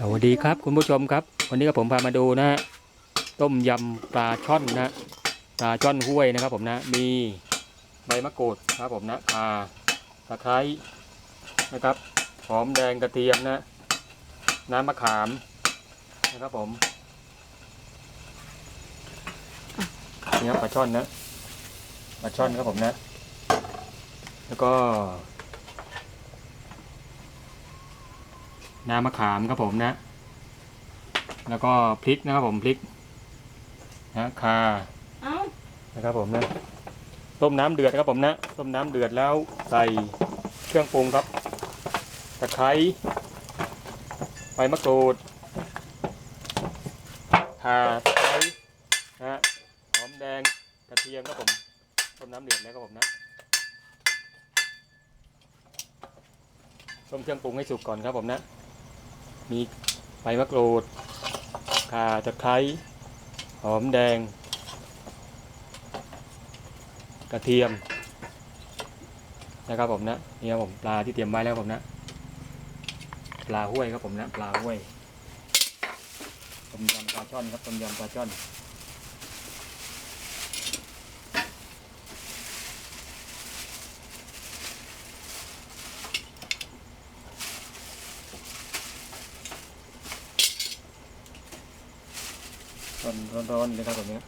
สวัสดีครับคุณผู้ชมครับ วันนี้ก็ผมพามาดูนะฮะต้มยำปลาช่อนนะปลาช่อนห้วยนะครับ ผมนะมีใบมะกรูดครับผมนะข่าตะไคร้นะครับหอมแดงกระเทียมนะน้ำมะขามนะครับผมนี่ครับปลาช่อนนะปลาช่อนครับผมนะ แล้วก็ น้ำมะขามครับผมนะ แล้วก็พริกนะครับผมพริกนะคาเอ้านะครับผมนะต้มน้ำเดือดนะครับผมนะต้มน้ำเดือดแล้วใส่เครื่องปรุงครับตะไคร้ใบมะกรูดข่าตะไคร้นะฮะหอมแดงกระเทียมครับผมต้มน้ำเดือดแล้วครับผมนะต้มเครื่องปรุงให้สุกก่อนครับผมนะ มีใบมะกรูดข่าตะไคร้หอมแดง กระเทียม นะครับผมนะนี่ครับผมปลาที่เตรียมไว้แล้วผมนะ ปลาห้วยครับผมนะ ปลาห้วยต้มยำปลาช่อนครับต้มยำปลาช่อน ร้อนร้อนๆเลยครับผมเนี้ย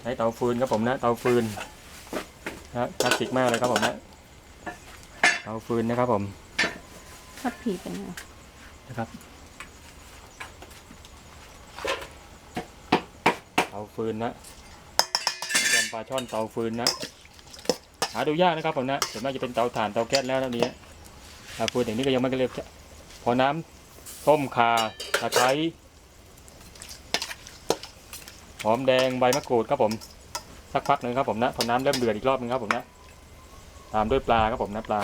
ใช้เตาฟืนครับผมนะเตาฟืนนะคลาสสิกมากเลยครับผมนะเตาฟืนนะครับผมทับผีเป็นไงนะครับเตาฟืนนะยำปลาช่อนเตาฟืนนะหาดูยากนะครับผมนะส่วนมากจะเป็นเตาถ่านเตาแก๊สแล้วแล้วนี้เตาฟืนอย่างนี้ก็ยังไม่เรียกพอน้ำ ต้มข่าตะไคร้หอมแดงใบมะกรูดครับผมสักพักหนึ่งครับผมนะพอน้ำเริ่มเดือดอีกรอบหนึงครับผมนะตามด้วยปลาครับผมนะปลา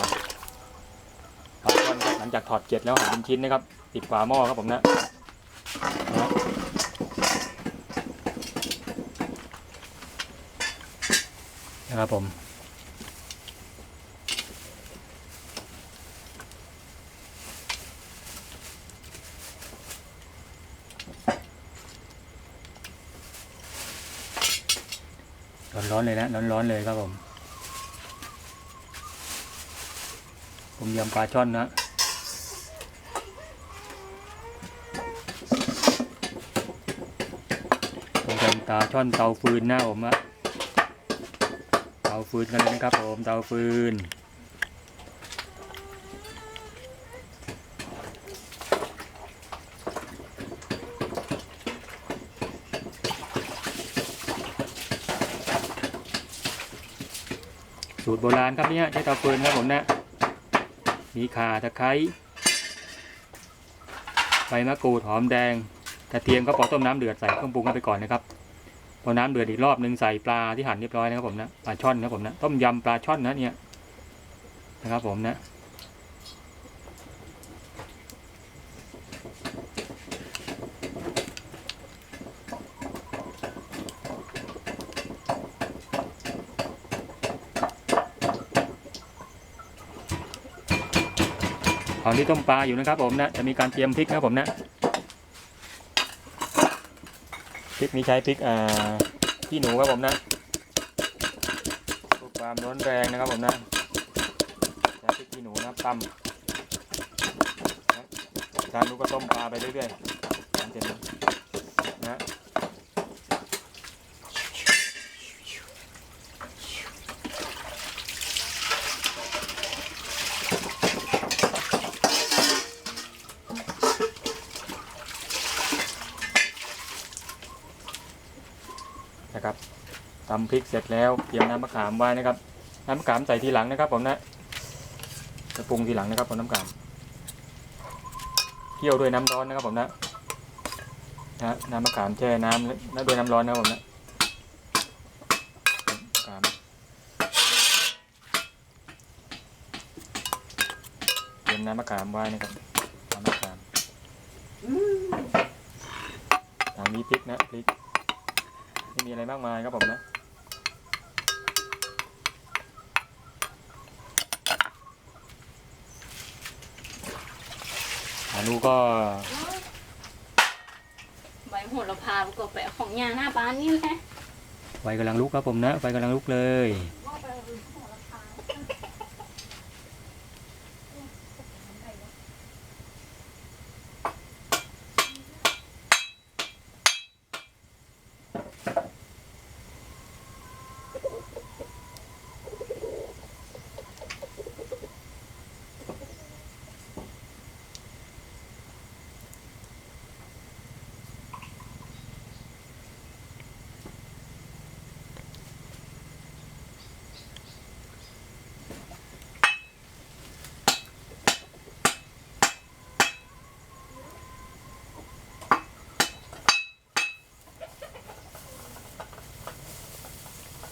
ปลาช่อนหลังจากถอดเกล็ดแล้วหั่นเป็นชิ้นนะครับติดฝาหม้อครับผมนะนะครับผม ร้อนเลยนะร้อนๆเลยครับผมผมยำปลาช่อนนะผมยำตาช่อนเตาฟืนหน้าผมอะเตาฟืนกันเลยนะครับผมเตาฟืน สูตรโบราณครับเนี่ยใช้เตาฟืนครับผมนะมีข่าตะไคร้ใบมะกรูดหอมแดงกระเทียมก็พอต้มน้ำเดือดใส่เครื่องปรุงเข้าไปก่อนนะครับพอน้ำเดือดอีกรอบหนึ่งใส่ปลาที่หั่นเรียบร้อยนะครับผมนะปลาช่อนนะครับผมนะต้มยำปลาช่อนนะเนี่ยนะครับผมนะ ตอนที่ต้มปลาอยู่นะครับผมนะจะมีการเตรียมพริกนะครับผมนะพริกนี้ใช้พริกอ่าขี้หนูครับผมนะความร้อนแรงนะครับผมนะใช้พริกขี้หนูนะตำการดูก็ต้มปลาไปเรื่อยๆตามเสร็จนะ นะครับตำพริกเสร็จแล้วเตรียมน้ำมะขามไว้นะครับ น้ำมะขามใส่ทีหลังนะครับ ผมนะจะปรุงทีหลังนะครับผมน้ำมะขามเคี่ยวด้วยน้ำร้อนนะครับผมนะนะน้ำมะขามแช่น้ำแล้วด้วยน้ำร้อนนะครับผมนะมะขามเตรียมน้ำมะขามไว้นะครับน้ำมะขามทางนี้พริกนะพริก ไม่มีอะไรมากมายครับผมนะหานูก็ใบโหระพาก็ไปของยาหน้าบ้านนี่แหละไฟกำลังลุกครับผมนะไฟกำลังลุกเลย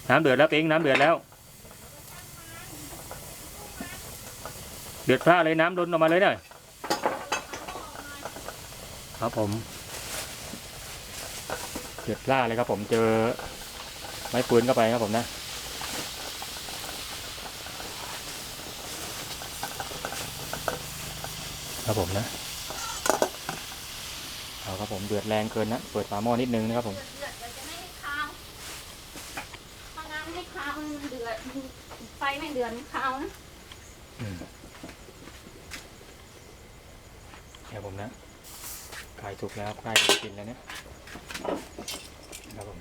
น้ำเดือดแล้วเองน้ำเดือดแล้ว เดือดพร่าเลยน้ำดนออกมาเลยเนี่ยครับผม เดือดพร่าเลยครับผมเจอไม้ปืนเข้าไปครับผมนะครับผมนะ เอาครับผมเดือดแรงเกินนะ เปิดฝาหม้อนิดนึงนะครับผมให้คาวถ้าน้ำไม่คาวมันเดือด ไฟไม่เดือดมันคาวนะเดี๋ยวผมนะไก่สุกแล้วใกล้จะกินแล้วเนี่ยครับผม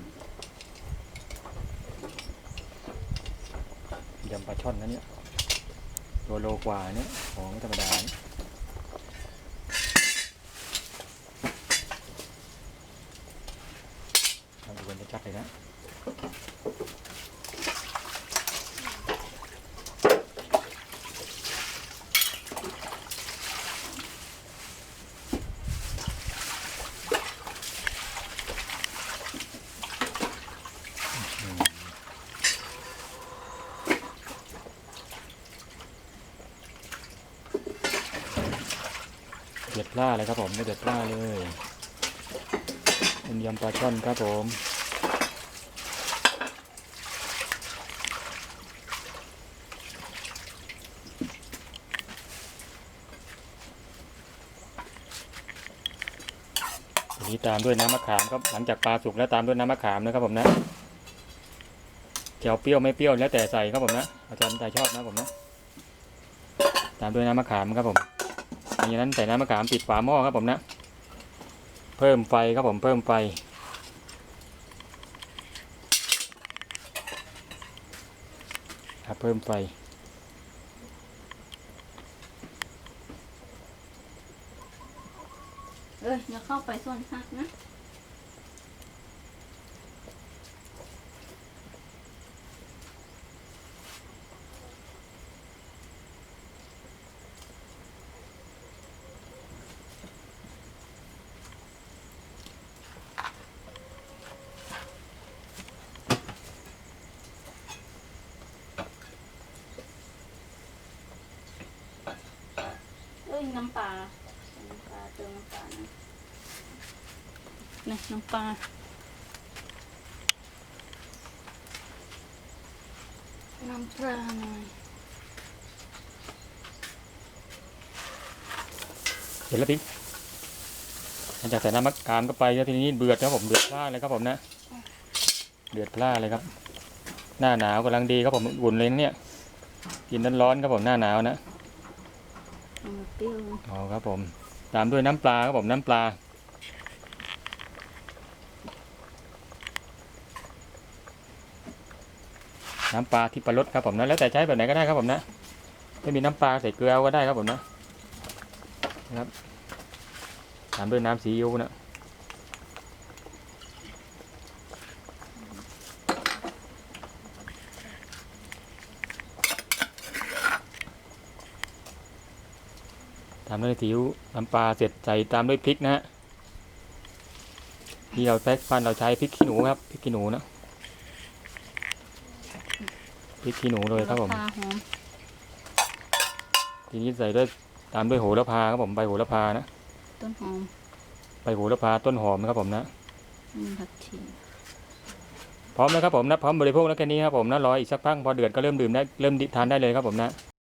ยำปลาช่อนนะเนี่ยตัวโลกว่าเนี่ยของธรรมดาเนี่ยเอาดูกันชัดเลยนะ เดือดพล่าเลยครับผมไม่เดือดพล่าเลยต้มยำปลาช่อนครับผมทีนี้ตามด้วยน้ำมะขามครับหลังจากปลาสุกแล้วตามด้วยน้ำมะขามนะครับผมนะจะเอาเปรี้ยวไม่เปรี้ยวแล้วแต่ใส่ครับผมนะอาจารย์ใจชอบนะผมนะ ตามด้วยน้ำมะขามครับผม หลังจากนั้นใส่น้ำมะขามปิดฝาหม้อครับผมนะ เพิ่มไฟครับผมเพิ่มไฟ ครับเพิ่มไฟเอออย่าเข้าไปส่วนหักนะ อ้ยน้ำปลาน้ำปลาเติมน้ำปลานะนี่น้ำปลาน้ำปลาหน่อยเห็นแล้วพี่หลังจากใส่น้ำมะขามเข้าไปแล้วทีนี้เดือดครับผมเดือดพล่าเลยครับผมนะเดือดพล่าเลยครับ หน้าหนาวกำลังดีครับผมอุ่นเลยเนี่ยกินร้อนๆครับผมหน้าหนาวนะ เปรี้ยวอ๋อครับผม ตามด้วยน้ำปลาครับผมน้ำปลา น้ำปลาที่ปลารสครับผมนะแล้วแต่ใช้แบบไหนก็ได้ครับผมนะไม่มีน้ำปลาใส่เกลือก็ได้ครับผมนะนะครับตามด้วยน้ำซีอิ๊วนะามด้วยซีอิ๊วน้ำปลาเสร็จใส่ตามด้วยพริกนะฮะที่เราใช้ฟันเราใช้พริกขี้หนูครับพริกขี้หนูนะพริกขี้หนูเลยครับผมปลาหอมทีนี้ใส่ด้วยตามด้วยโหระพาครับผมใบโหระพานะต้นหอมใบโหระพาต้นหอมนะครับผมนะอืมผักชีพร้อมแล้วครับผมนะพร้อมบริโภคแล้วแค่นี้ครับผมนะรออีกสักพักพอเดือดก็เริ่มดื่มได้เริ่มทานได้เลยครับผมนะ